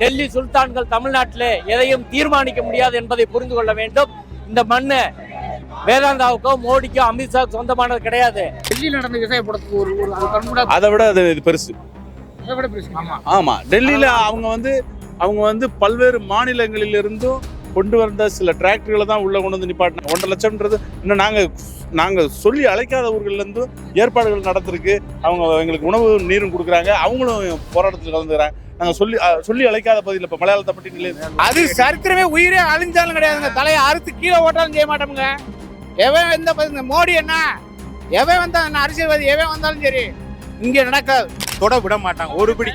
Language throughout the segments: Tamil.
டெல்லி சுல்தான்கள் தமிழ்நாட்டிலே எதையும் தீர்மானிக்க முடியாது என்பதை புரிந்து கொள்ள வேண்டும். இந்த மண்ணு வேதாந்தாவுக்கோ மோடிக்கோ அமித்ஷாவுக்கு சொந்தமானது கிடையாது. டெல்லியில் நடந்த விவசாய போடத்துக்கு ஒரு ஒரு அதை விட அது இது பெருசு. ஆமா. டெல்லியில அவங்க வந்து அவங்க வந்து பல்வேறு மாநிலங்களிலிருந்தும் கொண்டு வந்த சில டிராக்டர்களை தான் உள்ளே கொண்டு வந்து நிப்பாட்டின ஒன்றரை லட்சம்ன்றது இன்னும் நாங்கள் நாங்கள் சொல்லி அழைக்காத ஊர்கள்ல இருந்தும் ஏற்பாடுகள் நடந்திருக்கு அவங்க எங்களுக்கு உணவு நீரும் கொடுக்குறாங்க. அவங்களும் போராட்டத்தில் கலந்துக்கிறாங்க. நாங்கள் சொல்லி சொல்லி அழைக்காத பகுதியில் இப்போ மலையாளத்தை பற்றி அது சரித்திரமே உயிரே அழிஞ்சாலும் கிடையாதுங்க. தலையை அறுத்து கீழே ஓட்டாலும் செய்ய மாட்டோமுங்க. எவன் எந்த பதில் மோடி என்ன? எவன் வந்தால் என்ன? அரசியல்வாதி எவன் வந்தாலும் சரி இங்கே நடக்காது. தொட விட மாட்டாங்க. ஒருபடி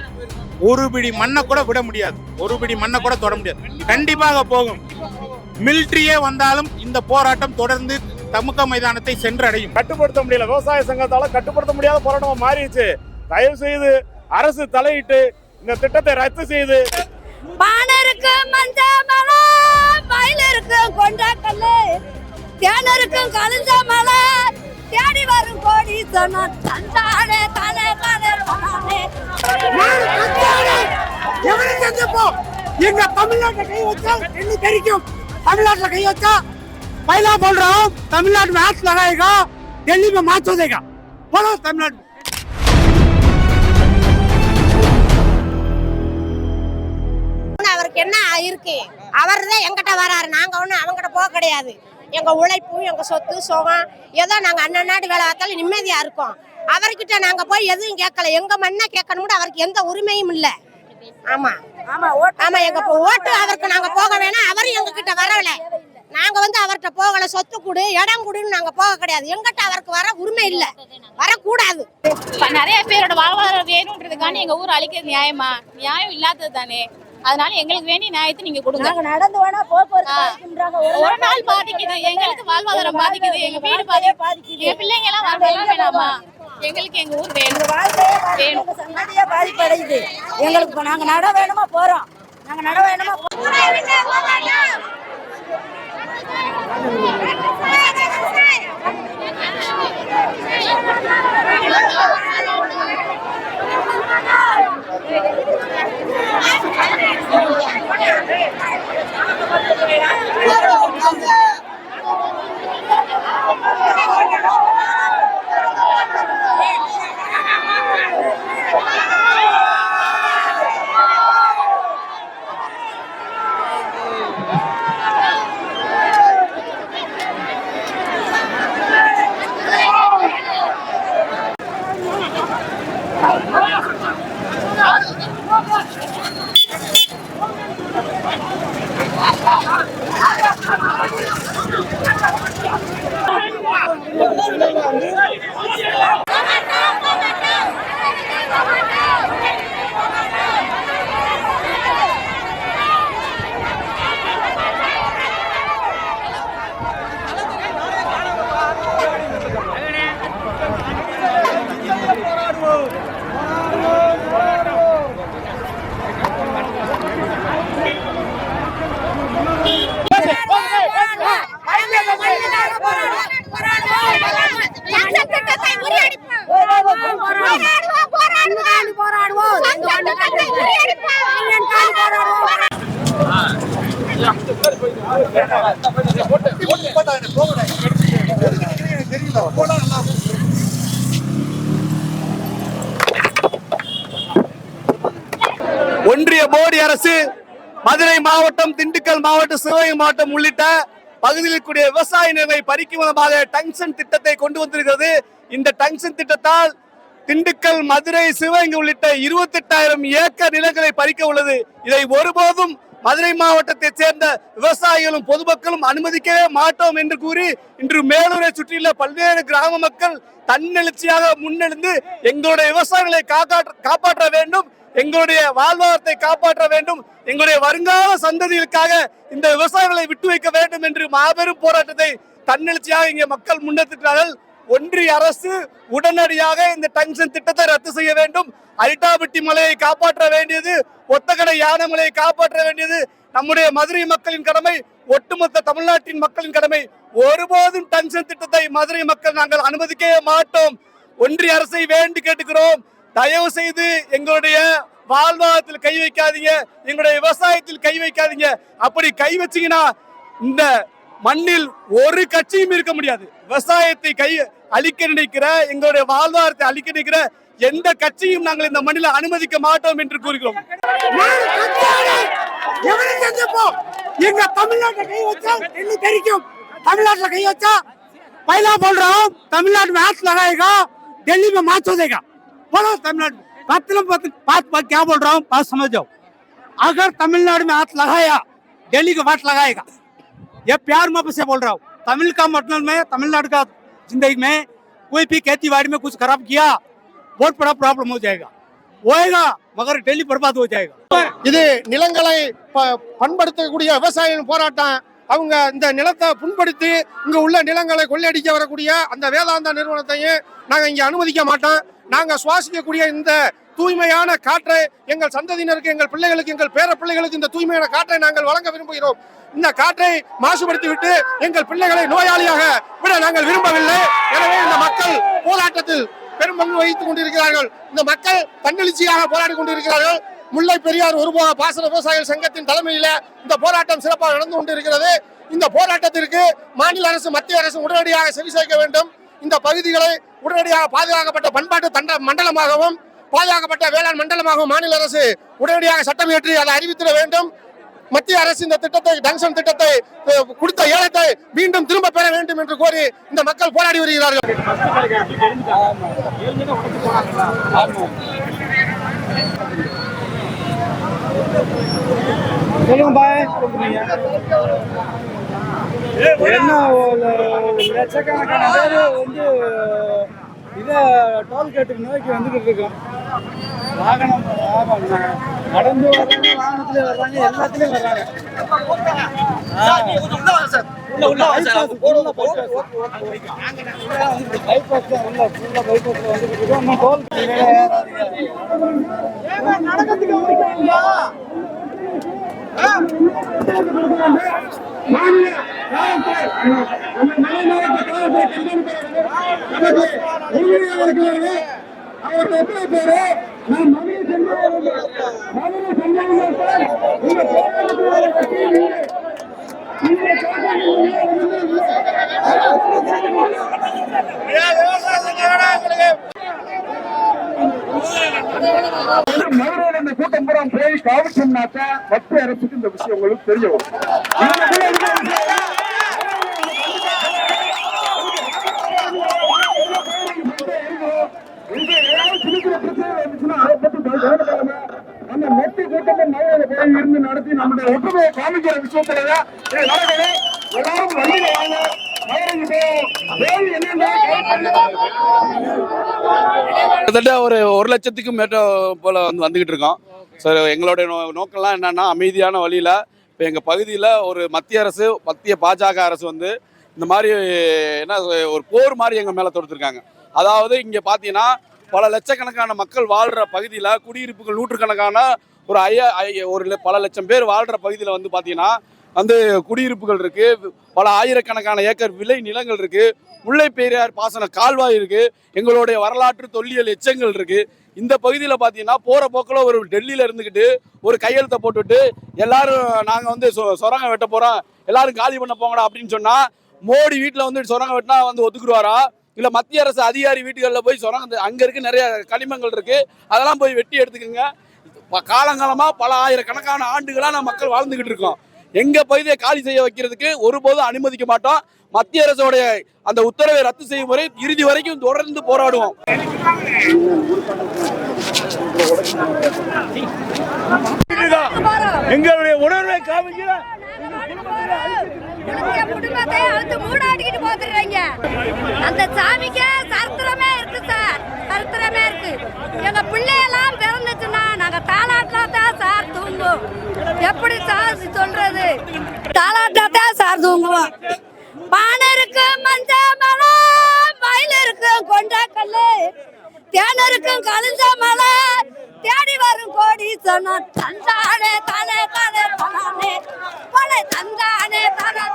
ஒரு பிடி மண்ணை கூட விட முடியாது. ஒரு பிடி மண்ணை கூட தொட முடியாது. கண்டிப்பாக போகும். மிலிட்ரியே வந்தாலும் இந்த போராட்டம் தொடர்ந்து தமுக மைதானத்தை சென்றடையும். கட்டுப்படுத்த முடியல. விவசாய சங்கத்தால கட்டுப்படுத்த முடியாத போராட்டமா மாறிடுச்சு. தயவு செய்து அரசு தலையிட்டு இந்த திட்டத்தை ரத்து செய்து. பானருக்கு மஞ்ச மலை மயிலிருக்கு கொண்டாக்கல்லு தேனருக்கு கழிஞ்ச மலை தேடி வரும் கோடி சொன்ன தந்தானே தானே தானே தானே எவனை செஞ்சப்போம் எங்க தமிழ்நாட்டுல கை வச்சா டெல்லி தெரிக்கும் தமிழ்நாட்டுல कहीं अच्छा पहला बोल रहा हूँ तमिलनाडु में हाथ लगाएगा दिल्ली में मात हो देगा बोलो तमिलनाडु அவருக்கு என்ன இருக்கு அவர் தான் எங்கிட்ட வராரு நாங்க ஒண்ணும் அவங்கிட்ட போக கிடையாது எங்க உழைப்பு எங்க சொத்து சுகம் ஏதோ நாங்க அண்ணன் நாடு வேலை பார்த்தாலும் நிம்மதியா இருக்கோம். அவர்கிட்ட நாங்க போய் எதுவும் கேட்கல. எங்க மண்ணை கேட்கணும் அவருக்கு எந்த உரிமையும் இல்ல. ஆமா. ஆமா ஆமா எங்க போ- ஓட்டு அவருக்கு நாங்க போக வேணாம். அவரும் எங்க கிட்ட வரல. நாங்க வந்து அவர்கிட்ட போகல. சொத்து கொடு இடம் கொடுன்னு நாங்க போக கிடையாது. எங்கிட்ட அவருக்கு வர உரிமை இல்ல. வரக்கூடாது. இப்ப நிறைய பேரோட வாழ்வாதாரம் வேணுன்றதுக்காண்டி எங்க ஊர் அழிக்கிறது நியாயமா? நியாயம் இல்லாதது தானே. அதனால எங்களுக்கு வேண்டிய நியாயத்தை நீங்க கொடுங்க. நடந்து வேணா போக்குவரத்து. ஒரு நாள் பாதிக்குது. எங்களுக்கு வாழ்வாதாரம் பாதிக்குது. எங்க வீடு பாதிக்குது எங்க பிள்ளைங்க எல்லாம் வரலாம் வேணாமா? எங்களுக்கு எங்க ஊர் வேணும். வேணும். எங்க சந்ததியே பாதிப்படையுது. எங்களுக்கு நாங்க நட வேணுமா? போறோம். நாங்க நட வேணுமா? ஒன்றிய மாவட்டம் திண்டுக்கல் மாவட்டம் சிவகங்கை மாவட்டம் உள்ளிட்ட பகுதியில் கூடிய விவசாய நிலை பறிக்கும் விதமாக டங்ஷன் திட்டத்தை கொண்டு வந்திருக்கிறது. இந்த டங்ஷன் திட்டத்தால் திண்டுக்கல் மதுரை சிவகங்கை உள்ளிட்ட இருபத்தெட்டாயிரம் ஏக்கர் நிலங்களை பறிக்க உள்ளது. இதை ஒருபோதும் மதுரை மாவட்டத்தை சேர்ந்த விவசாயிகளும் பொதுமக்களும் அனுமதிக்கவே மாட்டோம் என்று கூறி இன்று மேலூரை சுற்றியுள்ள பல்வேறு கிராம மக்கள் தன்னெழுச்சியாக முன்னெழுந்து எங்களுடைய விவசாயிகளை காப்பாற்ற வேண்டும். எங்களுடைய வாழ்வாதாரத்தை காப்பாற்ற வேண்டும். எங்களுடைய வருங்கால சந்ததிகளுக்காக இந்த விவசாயிகளை விட்டு வைக்க வேண்டும் என்று மாபெரும் போராட்டத்தை தன்னெழுச்சியாக இங்கே மக்கள் முன்னெடுக்கிறார்கள் ஒன்றிய அரசு உடனடியாக இந்த டங்ஷன் திட்டத்தை ரத்து செய்ய வேண்டும். அரிட்டாபட்டி மலையை காப்பாற்ற வேண்டியது ஒத்தகடை யானை மலையை காப்பாற்ற வேண்டியது நம்முடைய மதுரை மக்களின் கடமை ஒட்டுமொத்த தமிழ்நாட்டின் மக்களின் கடமை. ஒருபோதும் டங்ஷன் திட்டத்தை மதுரை மக்கள் நாங்கள் அனுமதிக்கவே மாட்டோம். ஒன்றிய அரசை வேண்டி கேட்டுக்கிறோம். தயவு செய்து எங்களுடைய வாழ்வாதாரத்தில் கை வைக்காதீங்க எங்களுடைய விவசாயத்தில் கை வைக்காதீங்க அப்படி கை வச்சீங்கன்னா இந்த மண்ணில் ஒரு கட்சியும் இருக்க முடியாது விவசாயத்தை கை அழிக்க நினைக்கிற எங்களுடைய வாழ்வாதாரத்தை அழிக்க நினைக்கிற எந்த கட்சியும் நாங்கள் இந்த மண்ணில் அனுமதிக்க மாட்டோம் என்று கூறுகிறோம் நாங்க கட்சியோடு எவனை செஞ்சப்போம் எங்க தமிழ்நாட்டை கை வச்சா டெல்லி தெரிக்கும் தமிழ்நாட்டுல कहीं अच्छा पहला बोल रहा हूँ तमिलनाडु में हाथ लगाएगा दिल्ली में मात हो देगा बोलो तमिलनाडु बात बात बात बात क्या बोल रहा हूँ बात समझ जाओ अगर तमिलनाडु में हाथ लगाया दिल्ली को बात लगाएगा ये प्यार मोहब्बत से बोल रहा हूँ तमिल का मतलब में तमिलनाडु का जिंदगी में कोई भी खेती बाड़ी में कुछ खराब किया बहुत बड़ा प्रॉब्लम हो जाएगा होएगा मगर डेली बर्बाद हो जाएगा இது நிலங்களை ப- பண்படுத்தக்கூடிய விவசாயிகள் போராட்டம் அவங்க இந்த நிலத்தை புண்படுத்தி இங்கே உள்ள நிலங்களை கொள்ளையடிக்க வரக்கூடிய அந்த வேதாந்தா நிறுவனத்தையும் நாங்கள் இங்கே அனுமதிக்க மாட்டோம். நாங்கள் சுவாசிக்கக்கூடிய இந்த தூய்மையான காற்றை எங்கள் சந்ததியினருக்கு எங்கள் பிள்ளைகளுக்கு எங்கள் பேர பிள்ளைகளுக்கு இந்த தூய்மையான காற்றை நாங்கள் வழங்க விரும்புகிறோம். இந்த காற்றை மாசுபடுத்தி விட்டு எங்கள் பிள்ளைகளை நோயாளியாக விட நாங்கள் விரும்பவில்லை. எனவே இந்த மக்கள் போராட்டத்தில் பெரும் பங்கு வகித்துக் கொண்டிருக்கிறார்கள். இந்த மக்கள் தன்னெழுச்சியாக போராடி கொண்டிருக்கிறார்கள். முல்லை பெரியார் ஒருபோக பாசன விவசாயிகள் சங்கத்தின் தலைமையில இந்த போராட்டம் சிறப்பாக நடந்து கொண்டிருக்கிறது. இந்த போராட்டத்திற்கு மாநில அரசு மத்திய அரசு உடனடியாக செவி சேர்க்க வேண்டும். இந்த பகுதிகளை உடனடியாக பாதுகாக்கப்பட்ட பண்பாட்டு தண்ட மண்டலமாகவும் பாதுகாக்கப்பட்ட வேளாண் மண்டலமாகவும் மாநில அரசு உடனடியாக சட்டம் இயற்றி அதை அறிவித்திட வேண்டும். மத்திய அரசு இந்த திட்டத்தை டங்ஷன் திட்டத்தை கொடுத்த ஏலத்தை மீண்டும் திரும்ப பெற வேண்டும் என்று கோரி இந்த மக்கள் போராடி வருகிறார்கள். என்ன ஒரு லட்சக்கணக்கான பேர் வந்து இதை டோல்கேட்டுக்கு நோக்கி வந்துகிட்டு இருக்கோம். வாகனம் ஆமாங்க. நடந்து வர்றாங்க வாகனத்துல வர்றாங்க எல்லாத்துலயும் வர்றாங்க. மாநில மலை மாவட்ட காவல்துறை கண்காணிப்பாளர்கள் உறுதியாக இருக்கிறார்கள் அவருக்கு எத்தனை பேரு நான் மதுரை சென்றார்கள் மதுரை சென்றார்கள் சார் இந்த போராட்டத்தினுடைய கட்சி நீங்க நீங்க காட்டாங்க மதுரையில் இந்த கூட்டம் பூரா போய் காவிச்சோம்னாக்கா மத்திய அரசுக்கு இந்த விஷயம் உங்களுக்கு தெரிய வரும் நம்ம மொத்த கூட்டத்தை மதுரையில போய் இருந்து நடத்தி நம்முடைய ஒற்றுமையை காமிக்கிற விஷயத்துலதான் நடக்கணும் எல்லாரும் வழியில வாங்க. கிட்டத்தட்ட ஒரு ஒரு லட்சத்துக்கும் மேட்ட போல வந்து வந்துகிட்டு இருக்கோம். சார் எங்களுடைய நோ நோக்கம்லாம் என்னன்னா அமைதியான வழியில் இப்போ எங்கள் பகுதியில் ஒரு மத்திய அரசு மத்திய பாஜக அரசு வந்து இந்த மாதிரி என்ன ஒரு போர் மாதிரி எங்கள் மேலே தொடுத்துருக்காங்க. அதாவது இங்கே பார்த்தீங்கன்னா பல லட்சக்கணக்கான மக்கள் வாழ்கிற பகுதியில் குடியிருப்புகள் நூற்றுக்கணக்கான ஒரு ஐயா ஐ- ஒரு பல லட்சம் பேர் வாழ்கிற பகுதியில் வந்து பார்த்தீங்கன்னா வந்து குடியிருப்புகள் இருக்கு. பல ஆயிரக்கணக்கான ஏக்கர் விளை நிலங்கள் இருக்குது முல்லை பெரியார் பாசன கால்வாய் இருக்கு. எங்களுடைய வரலாற்று தொல்லியல் எச்சங்கள் இருக்கு. இந்த பகுதியில் பார்த்தீங்கன்னா போகிற போக்கில் ஒரு டெல்லியில் இருந்துக்கிட்டு ஒரு கையெழுத்தை போட்டுட்டு எல்லாரும் நாங்கள் வந்து சொ- சுரங்கம் வெட்ட போகிறோம் எல்லாரும் காலி பண்ண போங்கடா அப்படின்னு சொன்னால் மோடி வீட்டில் வந்து சுரங்கம் வெட்டினா வந்து ஒத்துக்குருவாரா இல்லை மத்திய அரசு அதிகாரி வீடுகளில் போய் சுரங்கம் அங்கே இருக்க நிறைய கனிமங்கள் இருக்குது அதெல்லாம் போய் வெட்டி எடுத்துக்கோங்க. காலங்காலமாக பல ஆயிரக்கணக்கான ஆண்டுகளாக நம்ம மக்கள் வாழ்ந்துக்கிட்டு இருக்கோம். எங்க பகுதியை காலி செய்ய வைக்கிறதுக்கு ஒருபோதும் அனுமதிக்க மாட்டோம். மத்திய அரசோடைய அந்த உத்தரவை ரத்து செய்யும் வரை இறுதி வரைக்கும் தொடர்ந்து போராடுவோம். எங்களுடைய உணர்வை காமிக்கிற குடும்பத்தை அழுத்து மூடாடிக்கிட்டு போத்துறாங்க அந்த சாமிக்கு சரித்திரமே இருக்கு சார். சரித்திரமே இருக்கு. எங்க பிள்ளையெல்லாம் பிறந்துச்சுன்னா நாங்க தாலாட்டில தான் சார் தூங்குவோம். எப்படி சார் சொல்றது? தாலாட்டில தான் சார் தூங்குவோம். பானை இருக்கு மஞ்ச மரம் மயில் இருக்கு கொண்டாக்கல்லு. தேனருக்கும் கலந்த மலை. தேடி வரும் கோடி சொன்ன தந்தானே தானே தானே தானே தந்தானே தானே.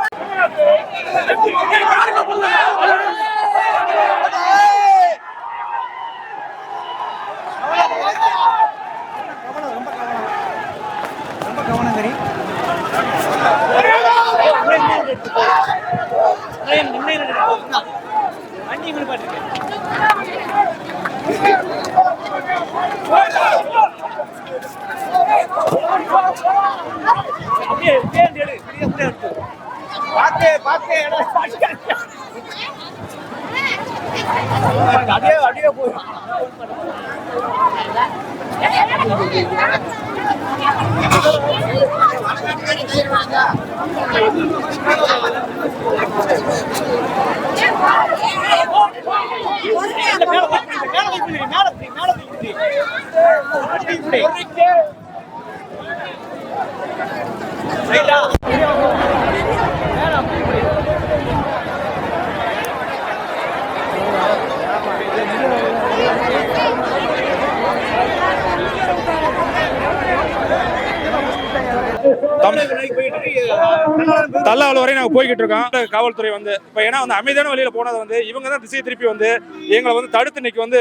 தல்லாவில் வரை நாங்கள் போய்கிட்டு இருக்கோம் இந்த காவல்துறை வந்து இப்போ ஏன்னா வந்து அமைதியான வழியில் போனது வந்து இவங்க தான் திசை திருப்பி வந்து எங்களை வந்து தடுத்து இன்னைக்கு வந்து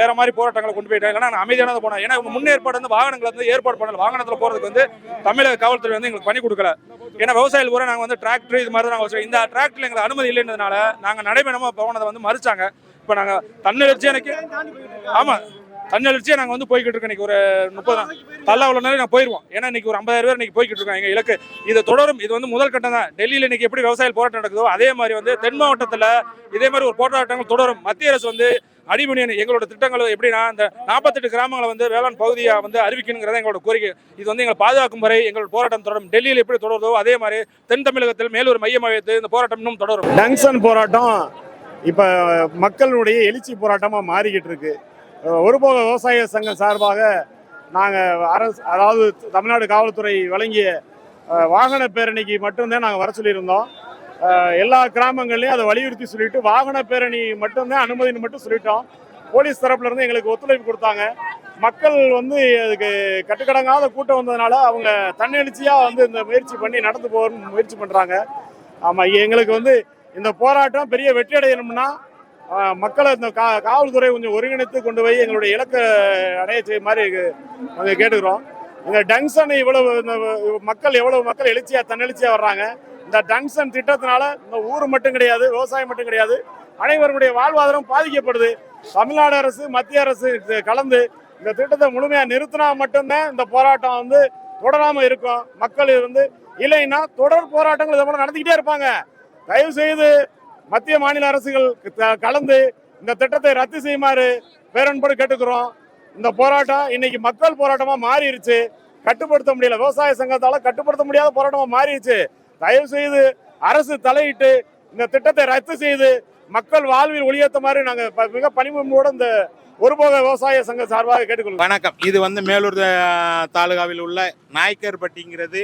வேற மாதிரி போராட்டங்களை கொண்டு போயிட்டாங்க. ஏன்னா நான் போனோம் ஏன்னா இவங்க முன்னேற்பாடு வந்து வாகனங்களை வந்து ஏற்பாடு பண்ணல. வாகனத்தில் போகிறதுக்கு வந்து தமிழக காவல்துறை வந்து எங்களுக்கு பண்ணி கொடுக்கல. ஏன்னா விவசாயிகள் பூரா நாங்கள் வந்து டிராக்டர் இது மாதிரி தான் நாங்கள் வச்சுருக்கோம். இந்த டிராக்டர் எங்களுக்கு அனுமதி இல்லைன்றதுனால நாங்கள் நடைபெறமாக போனதை வந்து மறுச்சாங்க. இப்போ நாங்கள் தன்னெழுச்சி எனக்கு ஆமாம் தன்னெழுச்சியாக நாங்கள் வந்து போய்கிட்டு இருக்கோம். இன்னைக்கு ஒரு முப்பது நாள் தள்ளா உள்ள நாள் நான் போயிடுவோம் ஏன்னா இன்னைக்கு ஒரு ஐம்பதாயிரம் பேர் இன்னைக்கு போய்கிட்டு இருக்கோம் எங்கள் இலக்கு இது தொடரும். இது வந்து முதல் கட்டம் தான். டெல்லியில் இன்னைக்கு எப்படி விவசாயிகள் போராட்டம் நடக்குதோ அதே மாதிரி வந்து தென் மாவட்டத்தில் இதே மாதிரி ஒரு போராட்டங்கள் தொடரும். மத்திய அரசு வந்து அடிமணியன் எங்களோட திட்டங்கள் எப்படின்னா இந்த நாற்பத்தெட்டு கிராமங்களை வந்து வேளாண் பகுதியாக வந்து அறிவிக்கணுங்கிறத எங்களோட கோரிக்கை. இது வந்து எங்களை பாதுகாக்கும் வரை எங்களோட போராட்டம் தொடரும். டெல்லியில் எப்படி தொடருதோ அதே மாதிரி தென் தமிழகத்தில் மேலூர் மையமாக வைத்து இந்த போராட்டம் இன்னும் தொடரும். டங்ஷன் போராட்டம் இப்போ மக்களுடைய எழுச்சி போராட்டமாக மாறிக்கிட்டு இருக்கு. ஒருபோக விவசாய சங்கம் சார்பாக நாங்கள் அரசு அதாவது தமிழ்நாடு காவல்துறை வழங்கிய வாகன பேரணிக்கு மட்டும்தான் நாங்கள் வர சொல்லியிருந்தோம். எல்லா கிராமங்கள்லையும் அதை வலியுறுத்தி சொல்லிட்டு வாகன பேரணி மட்டும்தான் அனுமதினு மட்டும் சொல்லிட்டோம். போலீஸ் தரப்புல இருந்து எங்களுக்கு ஒத்துழைப்பு கொடுத்தாங்க. மக்கள் வந்து அதுக்கு கட்டுக்கடங்காத கூட்டம் வந்ததுனால அவங்க தன்னெழுச்சியாக வந்து இந்த முயற்சி பண்ணி நடந்து போகணும்னு முயற்சி பண்ணுறாங்க ஆமாம் எங்களுக்கு வந்து இந்த போராட்டம் பெரிய வெற்றி அடையணும்னா மக்களை இந்த கா காவல்துறை கொஞ்சம் ஒருங்கிணைத்து கொண்டு போய் எங்களுடைய இலக்கை அடைய செய்ய மாதிரி நாங்கள் கேட்டுக்கிறோம். இந்த டங்ஷன் இவ்வளவு இந்த மக்கள் எவ்வளவு மக்கள் எழுச்சியாக தன்னெழுச்சியாக வர்றாங்க. இந்த டங்ஷன் திட்டத்தினால இந்த ஊர் மட்டும் கிடையாது விவசாயம் மட்டும் கிடையாது அனைவருடைய வாழ்வாதாரம் பாதிக்கப்படுது. தமிழ்நாடு அரசு மத்திய அரசு கலந்து இந்த திட்டத்தை முழுமையாக நிறுத்தினா மட்டும்தான் இந்த போராட்டம் வந்து தொடராமல் இருக்கும். மக்கள் வந்து இல்லைன்னா தொடர் போராட்டங்கள் இதை போல நடத்திக்கிட்டே இருப்பாங்க. தயவு செய்து மத்திய மாநில அரசுகள் கலந்து இந்த திட்டத்தை ரத்து செய்யுமாறு பேரன்போடு கேட்டுக்கிறோம். இந்த போராட்டம் இன்னைக்கு மக்கள் போராட்டமா மாறிடுச்சு கட்டுப்படுத்த முடியல. விவசாய சங்கத்தால கட்டுப்படுத்த முடியாத போராட்டமா மாறிடுச்சு தயவு செய்து அரசு தலையிட்டு இந்த திட்டத்தை ரத்து செய்து மக்கள் வாழ்வில் ஒளியேற்ற மாதிரி நாங்க மிக பணிமுகமோட இந்த ஒருபோக விவசாய சங்க சார்பாக கேட்டுக்கொள்கிறோம். வணக்கம். இது வந்து மேலூர் தாலுகாவில் உள்ள நாய்க்கர்பட்டிங்கிறது.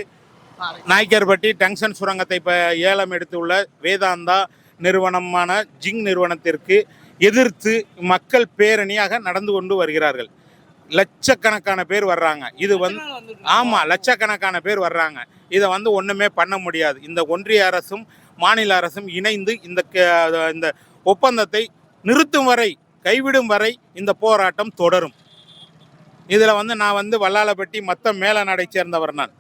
நாய்க்கர்பட்டி டங்ஷன் சுரங்கத்தை இப்போ ஏலம் எடுத்துள்ள வேதாந்தா நிறுவனமான ஜிங் நிறுவனத்திற்கு எதிர்த்து மக்கள் பேரணியாக நடந்து கொண்டு வருகிறார்கள். லட்சக்கணக்கான பேர் வர்றாங்க. இது வந்து ஆமாம் லட்சக்கணக்கான பேர் வர்றாங்க. இதை வந்து ஒன்றுமே பண்ண முடியாது. இந்த ஒன்றிய அரசும் மாநில அரசும் இணைந்து இந்த இந்த ஒப்பந்தத்தை நிறுத்தும் வரை கைவிடும் வரை இந்த போராட்டம் தொடரும். இதில் வந்து நான் வந்து வல்லாளப்பட்டி மொத்த மேலநாடை சேர்ந்தவர் நான்.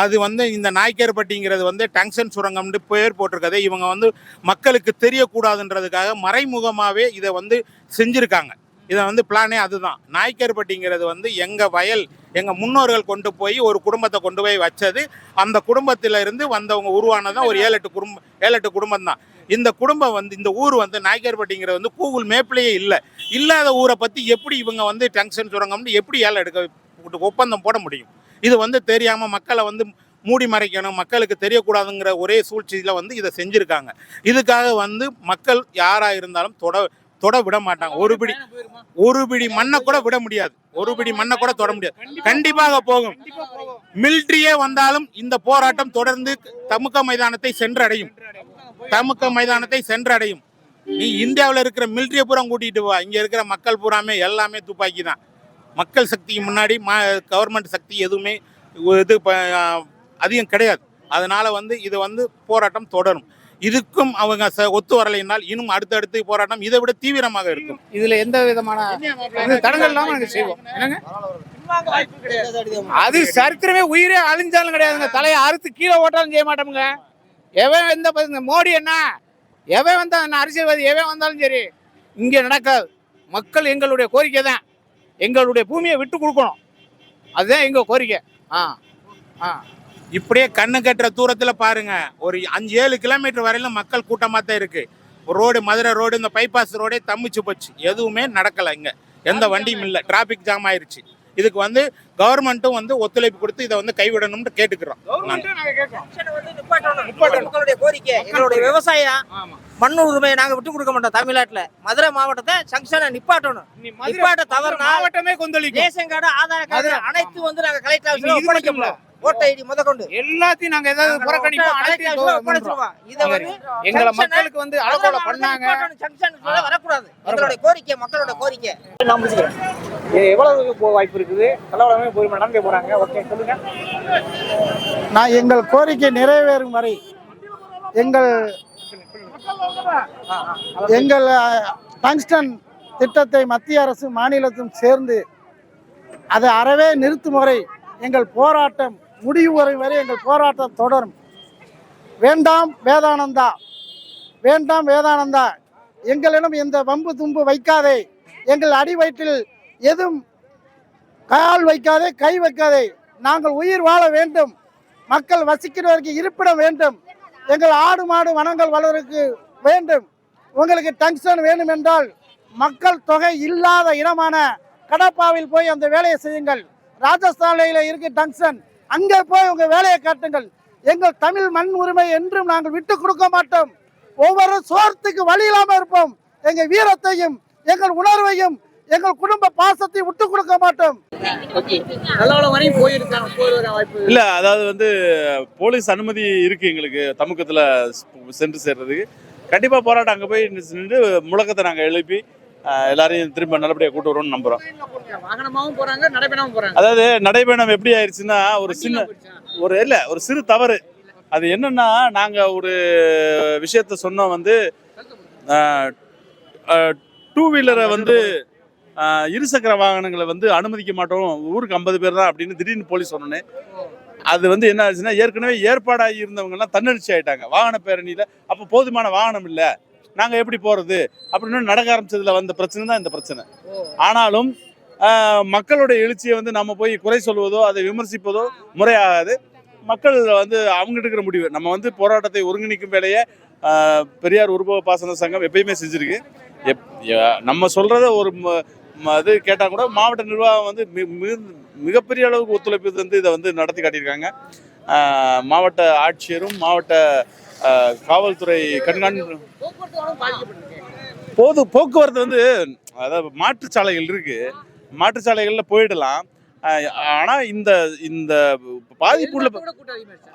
அது வந்து இந்த நாய்க்கேர்பட்டிங்கிறது வந்து டங்ஷன் சுரங்கம்னு பேர் போட்டிருக்கதை. இவங்க வந்து மக்களுக்கு தெரியக்கூடாதுன்றதுக்காக மறைமுகமாகவே இதை வந்து செஞ்சுருக்காங்க. இதை வந்து பிளானே அதுதான். நாய்க்கேர்பட்டிங்கிறது வந்து எங்கள் வயல் எங்கள் முன்னோர்கள் கொண்டு போய் ஒரு குடும்பத்தை கொண்டு போய் வச்சது. அந்த குடும்பத்தில் இருந்து வந்தவங்க உருவானதான் ஒரு ஏழு எட்டு குடும்பம் ஏழு எட்டு குடும்பம் தான் இந்த குடும்பம் வந்து இந்த ஊர் வந்து நாய்க்கேர்பட்டிங்கிறது வந்து கூகுள் மேப்லேயே இல்லை. இல்லாத ஊரை பற்றி எப்படி இவங்க வந்து டங்ஷன் சுரங்கம்னு எப்படி ஏழை எடுக்க ஒப்பந்தம் போட முடியும்? இது வந்து தெரியாமல் மக்களை வந்து மூடி மறைக்கணும் மக்களுக்கு தெரியக்கூடாதுங்கிற ஒரே சூழ்ச்சியில் வந்து இதை செஞ்சுருக்காங்க. இதுக்காக வந்து மக்கள் யாராக இருந்தாலும் தொட தொட விட மாட்டாங்க. ஒரு பிடி ஒரு பிடி மண்ணை கூட விட முடியாது. ஒரு பிடி மண்ணை கூட தொட முடியாது. கண்டிப்பாக போகும். மிலிட்ரியே வந்தாலும் இந்த போராட்டம் தொடர்ந்து தமுக மைதானத்தை சென்றடையும். தமுக மைதானத்தை சென்றடையும். நீ இந்தியாவில் இருக்கிற மிலிட்ரியை பூரா கூட்டிகிட்டு வா. இங்கே இருக்கிற மக்கள் பூராமே எல்லாமே துப்பாக்கி தான் மக்கள் சக்திக்கு முன்னாடி மா கவர்மெண்ட் சக்தி எதுவுமே இது ப- அதிகம் கிடையாது. அதனால் வந்து இது வந்து போராட்டம் தொடரும். இதுக்கும் அவங்க ச- ஒத்து வரலைனால் இன்னும் அடுத்தடுத்து போராட்டம் இதை விட தீவிரமாக இருக்கும். இதுல எந்த விதமான தடங்கள் இல்லாம நாங்க செய்வோம். அது சரித்திரமே உயிரே அழிஞ்சாலும் கிடையாதுங்க. தலையை அறுத்து கீழே ஓட்டாலும் செய்ய மாட்டோமுங்க. எவன் எந்த ப- மோடி என்ன? எவன் வந்தா அரசியல்வாதி எவன் வந்தாலும் சரி இங்கே நடக்காது. மக்கள் எங்களுடைய கோரிக்கை தான் எங்களுடைய பூமியை விட்டு கொடுக்கணும். அதுதான் எங்கள் கோரிக்கை. ஆ ஆ. இப்படியே கண்ணு கட்டுற தூரத்தில் பாருங்க. ஒரு அஞ்சு ஏழு கிலோமீட்டர் வரையிலும் மக்கள் கூட்டமாக தான் இருக்கு. ரோடு மதுரை ரோடு இந்த பைபாஸ் ரோடே தம்பிச்சு போச்சு. எதுவுமே நடக்கலை இங்கே. எந்த வண்டியும் இல்லை. டிராஃபிக் ஜாம் ஆயிருச்சு. இதுக்கு வந்து கவர்மெண்ட்டும் வந்து ஒத்துழைப்பு கொடுத்து இதை வந்து கைவிடணும்னு கேட்டுக்கிறோம். நாங்க. மக்களுடைய கோரிக்கை. எங்களுடைய விவசாயம். மண் உரிமையை நாங்க விட்டு கொடுக்க மாட்டோம் தமிழ்நாட்டுல. மதுரை மாவட்டத்தை ஜங்ஷனை நிப்பாட்டணும். நிப்பாட்ட தவறுனா மாவட்டமே கொந்தளிக்கும். Ration card Aadhaar card. அனைத்து வந்து நாங்க கலெக்டர் ஆஃபீஸ்ல. ஒப்படைக்கணும் ஓட்டை ஐடி முத கொண்டு எல்லாத்தையும் நாங்க ஏதாவது புறக்கணிப்போம் அனைத்தையும் பண்றோம். இதை வந்து எங்களை மக்களுக்கு வந்து அலகோல பண்ணாங்க. ஜங்ஷன் வரக்கூடாது. எங்களுடைய கோரிக்கை மக்களோட கோரிக்கை. நான் முடிச்சுக்கிறேன். எவ்வளவு வாய்ப்பு இருக்குது? கலவரமே போய் நடந்தே போறாங்க. ஓகே சொல்லுங்க. நான் எங்கள் கோரிக்கை நிறைவேறும் வரை எங்கள் எங்கள் டங்ஸ்டன் திட்டத்தை மத்திய அரசு மாநிலத்தும் சேர்ந்து அதை அறவே நிறுத்தும் வரை எங்கள் போராட்டம் முடிவு வரை வரை எங்கள் போராட்டம் தொடரும். வேண்டாம் வேதானந்தா வேண்டாம் வேதானந்தா எங்களிடம் எந்த வம்பு தும்பு வைக்காதே எங்கள் அடிவயிற்றில் எதுவும் கால் வைக்காதே கை வைக்காதே நாங்கள் உயிர் வாழ வேண்டும் மக்கள் வசிக்கிறவருக்கு இருப்பிடம் வேண்டும் எங்கள் ஆடு மாடு வனங்கள் வளருக்கு வேண்டும். உங்களுக்கு டங்ஸ்டன் வேண்டும் என்றால் மக்கள் தொகை இல்லாத இடமான கடப்பாவில் போய் அந்த வேலையை செய்யுங்கள். ராஜஸ்தானில் இருக்கு டங்ஸ்டன். அங்கே போய் உங்கள் வேலையை காட்டுங்கள். எங்கள் தமிழ் மண் உரிமை என்றும் நாங்கள் விட்டு கொடுக்க மாட்டோம். ஒவ்வொரு சோர்த்துக்கு வழி இல்லாமல் இருப்போம். எங்கள் வீரத்தையும் எங்கள் உணர்வையும் எங்கள் குடும்ப பாசத்தையும் விட்டு கொடுக்க மாட்டோம். நல்லவளம் வரையும் போயிருக்காங்க போயிருக்கிற வாய்ப்பு. இல்ல அதாவது வந்து போலீஸ் அனுமதி இருக்கு எங்களுக்கு தமுக்கத்துல சென்று சேர்றதுக்கு. கண்டிப்பா போராட்டம் அங்க போய் நின்று முழக்கத்தை நாங்க எழுப்பி எல்லாரையும் திரும்ப நல்லபடியா கூட்டு வருவோம்னு நம்புறோம். வாகனமாவும் போறாங்க நடைபெறாம போறாங்க. அதாவது நடைபயணம் எப்படி ஆயிடுச்சுன்னா ஒரு சின்ன ஒரு இல்ல ஒரு சிறு தவறு. அது என்னன்னா நாங்க ஒரு விஷயத்த சொன்னோம் வந்து டூ வீலரை வந்து இருசக்கர வாகனங்களை வந்து அனுமதிக்க மாட்டோம். ஊருக்கு ஐம்பது பேர் தான் அப்படின்னு திடீர்னு போலீஸ் சொன்னோன்னே அது வந்து என்ன ஆச்சுன்னா ஏற்கனவே ஏற்பாடாகி இருந்தவங்க எல்லாம் தன்னெழுச்சி ஆயிட்டாங்க. வாகன பேரணியில அப்போ போதுமான வாகனம் இல்லை. நாங்க எப்படி போறது? அப்படின்னு நடக்க ஆரம்பிச்சதுல வந்த பிரச்சனை தான் இந்த பிரச்சனை. ஆனாலும் ஆஹ், மக்களுடைய எழுச்சியை வந்து நம்ம போய் குறை சொல்வதோ அதை விமர்சிப்பதோ முறையாகாது. மக்கள் வந்து அவங்ககிட்ட இருக்கிற முடிவு. நம்ம வந்து போராட்டத்தை ஒருங்கிணைக்கும் வேலையை ஆஹ், பெரியார் உருவ பாசன சங்கம் எப்பயுமே செஞ்சுருக்கு. எப் நம்ம சொல்கிறத ஒரு அது கேட்டால் கூட மாவட்ட நிர்வாகம் வந்து மி- மிகப்பெரிய அளவுக்கு ஒத்துழைப்பு வந்து இதை வந்து நடத்தி காட்டியிருக்காங்க. மாவட்ட ஆட்சியரும் மாவட்ட காவல்துறை கண்காணி போது போக்குவரத்து வந்து அதாவது மாற்றுச்சாலைகள் இருக்கு. மாற்றுச்சாலைகளில் போயிடலாம். ஆனால் இந்த இந்த பாதிப்புள்ள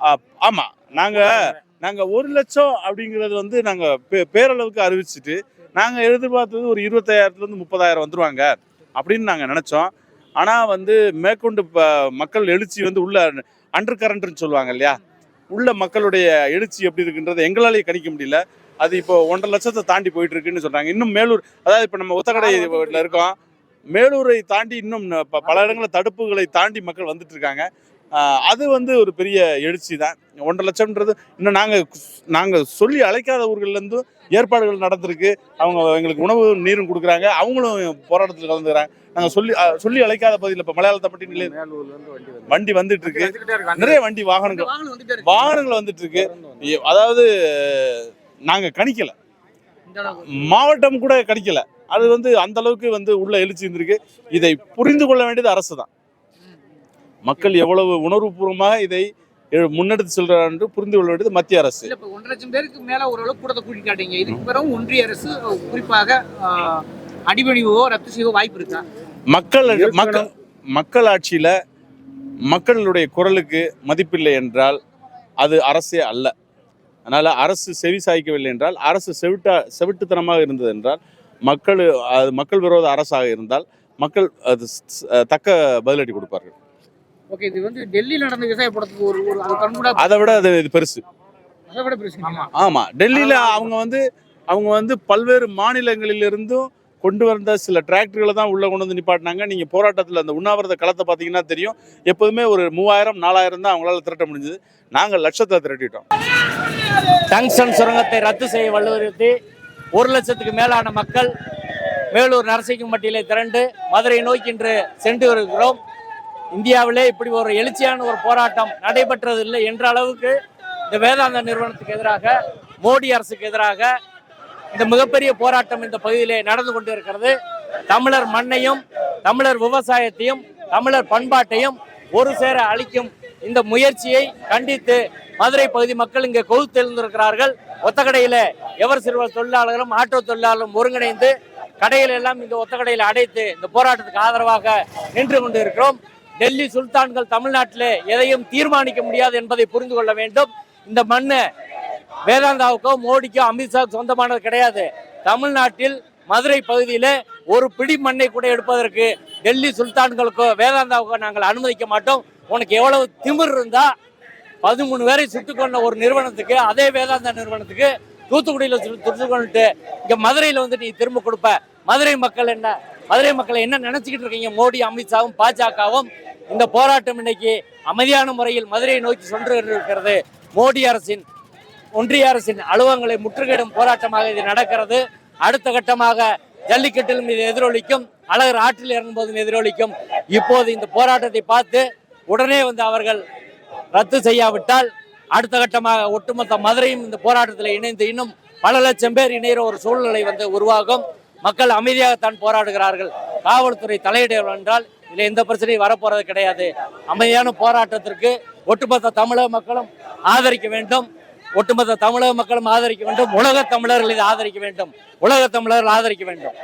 ஆ- ஆமாம் நாங்கள் நாங்கள் ஒரு லட்சம் அப்படிங்கிறது வந்து நாங்கள் பே- பேரளவுக்கு அறிவிச்சிட்டு நாங்க எதிர்பார்த்தது ஒரு இருபத்தாயிரத்துல இருந்து முப்பதாயிரம் வந்துருவாங்க அப்படின்னு நாங்க நினைச்சோம். ஆனா வந்து மேற்கொண்டு மக்கள் எழுச்சி வந்து உள்ள அண்டர் கரண்ட்னு சொல்லுவாங்க இல்லையா? உள்ள மக்களுடைய எழுச்சி எப்படி இருக்குன்றது எங்களாலேயே கணிக்க முடியல. அது இப்போ ஒன்றரை லட்சத்தை தாண்டி போயிட்டு இருக்குன்னு சொல்றாங்க. இன்னும் மேலூர் அதாவது இப்போ நம்ம ஒத்தக்கடையில் இருக்கோம். மேலூரை தாண்டி இன்னும் பல இடங்களில் தடுப்புகளை தாண்டி மக்கள் வந்துட்டு இருக்காங்க. அது வந்து ஒரு பெரிய எழுச்சி தான் ஒன்றரை லட்சம்ன்றது இன்னும் நாங்கள் நாங்கள் சொல்லி அழைக்காத ஊர்கள்லேருந்தும் ஏற்பாடுகள் நடந்திருக்கு. அவங்க எங்களுக்கு உணவு நீரும் கொடுக்குறாங்க. அவங்களும் போராட்டத்தில் கலந்துக்கிறாங்க. நாங்கள் சொல்லி சொல்லி அழைக்காத பகுதியில் இப்போ மலையாளத்தை பற்றி நிலைய வண்டி வந்துட்டு இருக்கு நிறைய வண்டி வாகனங்கள் வாகனங்கள் வந்துட்டு இருக்கு அதாவது நாங்கள் கணிக்கல. மாவட்டம் கூட கணிக்கல. அது வந்து அந்த அளவுக்கு வந்து உள்ள எழுச்சி இருந்திருக்கு. இதை புரிந்து கொள்ள வேண்டியது அரசு தான் மக்கள் எவ்வளவு உணர்வுபூர்வமாக இதை முன்னெடுத்து செல்றார் என்று புரிந்து கொள்ள வேண்டியது மத்திய அரசு. ஒன்றரை லட்சம் பேருக்கு மேல ஓரளவு கூட்டத்தை கூட்டி காட்டீங்க இதுக்கு பிறகு ஒன்றிய அரசு குறிப்பாக அடிபணிவோ ரத்து செய்வோ வாய்ப்பு இருக்கா? மக்கள் மக்கள் மக்கள் ஆட்சியில மக்களுடைய குரலுக்கு மதிப்பில்லை என்றால் அது அரசே அல்ல. அதனால அரசு செவி சாய்க்கவில்லை என்றால் அரசு செவிட்டா செவிட்டுத்தனமாக இருந்தது என்றால் மக்கள் அது மக்கள் விரோத அரசாக இருந்தால் மக்கள் அது தக்க பதிலடி கொடுப்பார்கள். ஓகே இது வந்து டெல்லியில் நடந்த விவசாய போடத்துக்கு ஒரு ஒரு அது கண்கூடா அதை விட அது இது பெருசு. அதை விட பிரச்சனை ஆமா. ஆமா. டெல்லியில அவங்க வந்து அவங்க வந்து பல்வேறு மாநிலங்களிலிருந்தும் கொண்டு வந்த சில டிராக்டர்களை தான் உள்ள கொண்டு வந்து நிப்பாட்டினாங்க. நீங்க போராட்டத்தில் அந்த உண்ணாவிரத களத்தை பார்த்தீங்கன்னா தெரியும். எப்போதுமே ஒரு மூவாயிரம் நாலாயிரம் தான் அவங்களால திரட்ட முடிஞ்சது. நாங்கள் லட்சத்தை திரட்டிட்டோம். டங்ஸ்டன் சுரங்கத்தை ரத்து செய்ய வலியுறுத்தி ஒரு லட்சத்துக்கு மேலான மக்கள் மேலூர் நரசிங்கம்பட்டியிலே திரண்டு மதுரை நோக்கி இன்று சென்று வருகிறோம். இந்தியாவிலே இப்படி ஒரு எழுச்சியான ஒரு போராட்டம் நடைபெற்றதில்லை என்ற அளவுக்கு இந்த வேதாந்த நிறுவனத்துக்கு எதிராக மோடி அரசுக்கு எதிராக இந்த மிகப்பெரிய போராட்டம் இந்த பகுதியிலே நடந்து கொண்டு இருக்கிறது தமிழர் மண்ணையும் தமிழர் விவசாயத்தையும் தமிழர் பண்பாட்டையும் ஒரு சேர அளிக்கும் இந்த முயற்சியை கண்டித்து மதுரை பகுதி மக்கள் இங்கே கொழுத்தெழுந்திருக்கிறார்கள். ஒத்தக்கடையில எவர் சிறுவர் தொழிலாளர்களும் ஆட்டோ தொழிலாளர்களும் ஒருங்கிணைந்து கடைகள் எல்லாம் இந்த ஒத்தக்கடையில் அடைத்து இந்த போராட்டத்துக்கு ஆதரவாக நின்று கொண்டு இருக்கிறோம் டெல்லி சுல்தான்கள் தமிழ்நாட்டில் எதையும் தீர்மானிக்க முடியாது என்பதை புரிந்து கொள்ள வேண்டும். இந்த மண்ணு வேதாந்தாவுக்கோ மோடிக்கோ அமித்ஷாவுக்கு சொந்தமானது கிடையாது. தமிழ்நாட்டில் மதுரை பகுதியில் ஒரு பிடி மண்ணை கூட எடுப்பதற்கு டெல்லி சுல்தான்களுக்கோ வேதாந்தாவுக்கோ நாங்கள் அனுமதிக்க மாட்டோம். உனக்கு எவ்வளவு திமிர் இருந்தால் பதிமூணு பேரை சுட்டுக்கொண்ட ஒரு நிறுவனத்துக்கு அதே வேதாந்தா நிறுவனத்துக்கு தூத்துக்குடியில் சுட்டு இங்கே மதுரையில் வந்து நீ திரும்ப கொடுப்ப. மதுரை மக்கள் என்ன? மதுரை மக்களை என்ன நினச்சிக்கிட்டு இருக்கீங்க? மோடி அமித்ஷாவும் பாஜகவும்? இந்த போராட்டம் இன்னைக்கு அமைதியான முறையில் மதுரையை நோக்கி சென்று இருக்கிறது மோடி அரசின் ஒன்றிய அரசின் அலுவலங்களை முற்றுகையிடும் போராட்டமாக இது நடக்கிறது. அடுத்த கட்டமாக ஜல்லிக்கட்டிலும் இது எதிரொலிக்கும். அழகர் ஆற்றில் இறங்கும்போதும் எதிரொலிக்கும். இப்போது இந்த போராட்டத்தை பார்த்து உடனே வந்து அவர்கள் ரத்து செய்யாவிட்டால் அடுத்த கட்டமாக ஒட்டுமொத்த மதுரையும் இந்த போராட்டத்தில் இணைந்து இன்னும் பல லட்சம் பேர் இணைகிற ஒரு சூழ்நிலை வந்து உருவாகும். மக்கள் அமைதியாகத்தான் போராடுகிறார்கள். காவல்துறை தலையிட என்றால் இதில் எந்த பிரச்சனையும் வரப்போறது கிடையாது. அமைதியான போராட்டத்திற்கு ஒட்டுமொத்த தமிழக மக்களும் ஆதரிக்க வேண்டும். ஒட்டுமொத்த தமிழக மக்களும் ஆதரிக்க வேண்டும். உலக தமிழர்கள் இதை ஆதரிக்க வேண்டும். உலக தமிழர்கள் ஆதரிக்க வேண்டும்.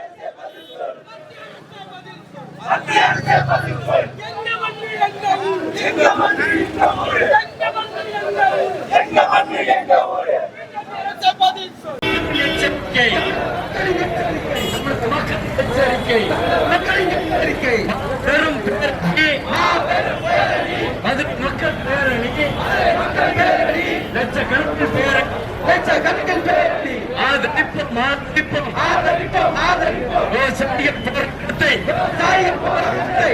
பெரும் மக்கள் பேரணி லட்சக்கணக்கு பேரணி லட்சக்கணக்கில் பேரணி ஆதரிப்போம் ஆதரிப்போம் ஆதரிப்போம் விவசாய போராட்டத்தை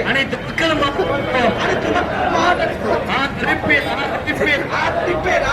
அனைத்து மக்களும் ஆதரிப்போம். ஆதரிப்பேன் ஆதரிப்பேன் ஆதரிப்பேன்